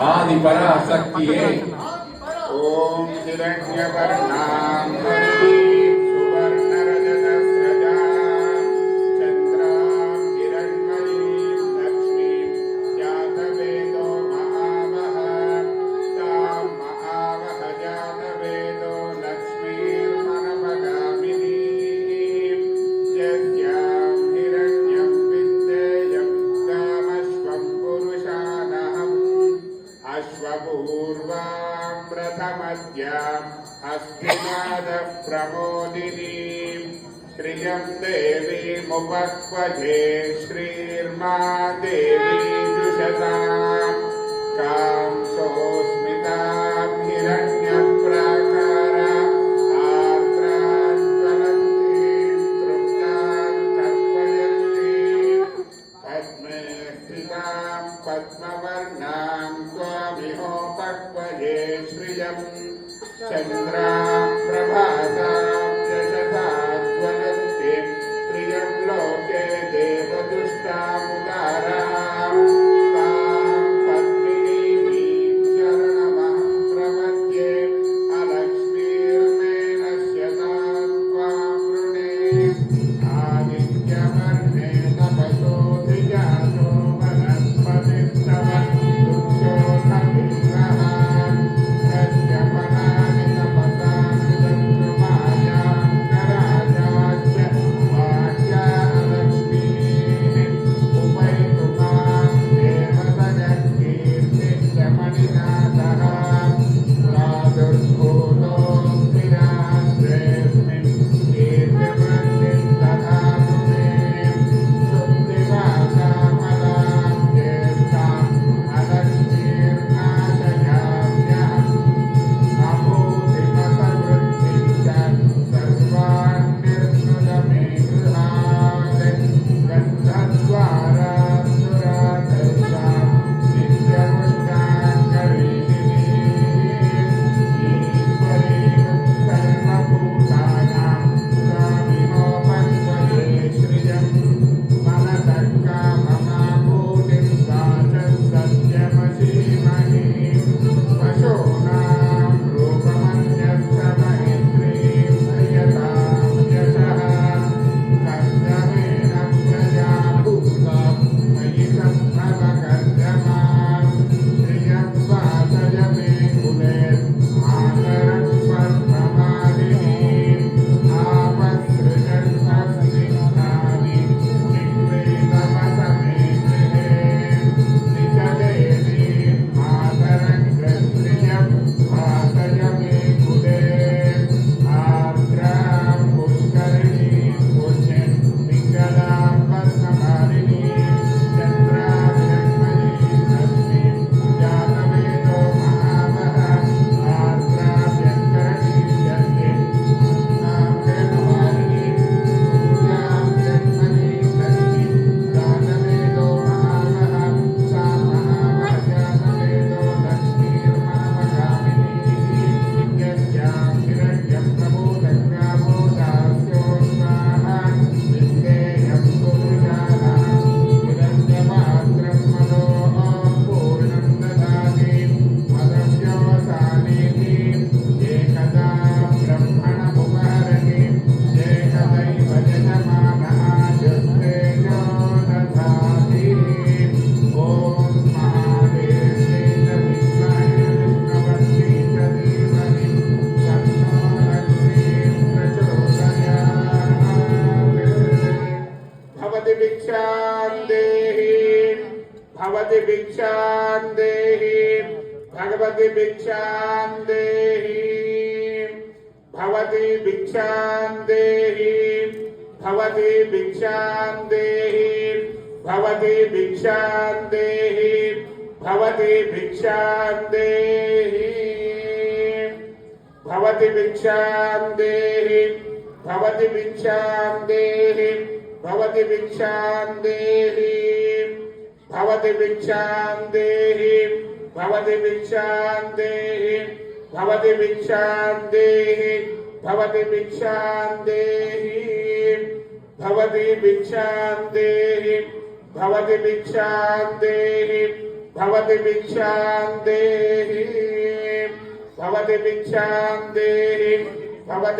आदि परा शक्ति है ओम निरंजय नाम अश्वपूर्वां प्रथमद्याम् हस्तिनादः प्रमोदिनीं श्रियं देवीमुपक्वजे श्रीर्मा देवी जुषतां कां सोऽस्मितां हिरण्यप्राकारा आर्द्रां ज्वलन्तीं तृप्तां तर्पयन्तीं पद्मे स्थितां पद्मवर्णां భిక్షాం దేహి భవతి భిక్షాం దేహి భగవతి భిక్షాం దేహి భవతి భిక్షాం దేహి భవతి భిక్షాం దేహి భవతి భిక్షాం దేహి భవతి భిక్షాం దేహి భవతి భిక్షాం భవతి భిక్షాం भवति भिक्षां देहि भवति भिक्षां देहि भवति भिक्षां देहि भवति भिक्षां देहि भवति भिक्षां देहि भवति भिक्षां देहि भवति भिक्षां देहि भवति भिक्षां देहि भवति भिक्षां देहि भवति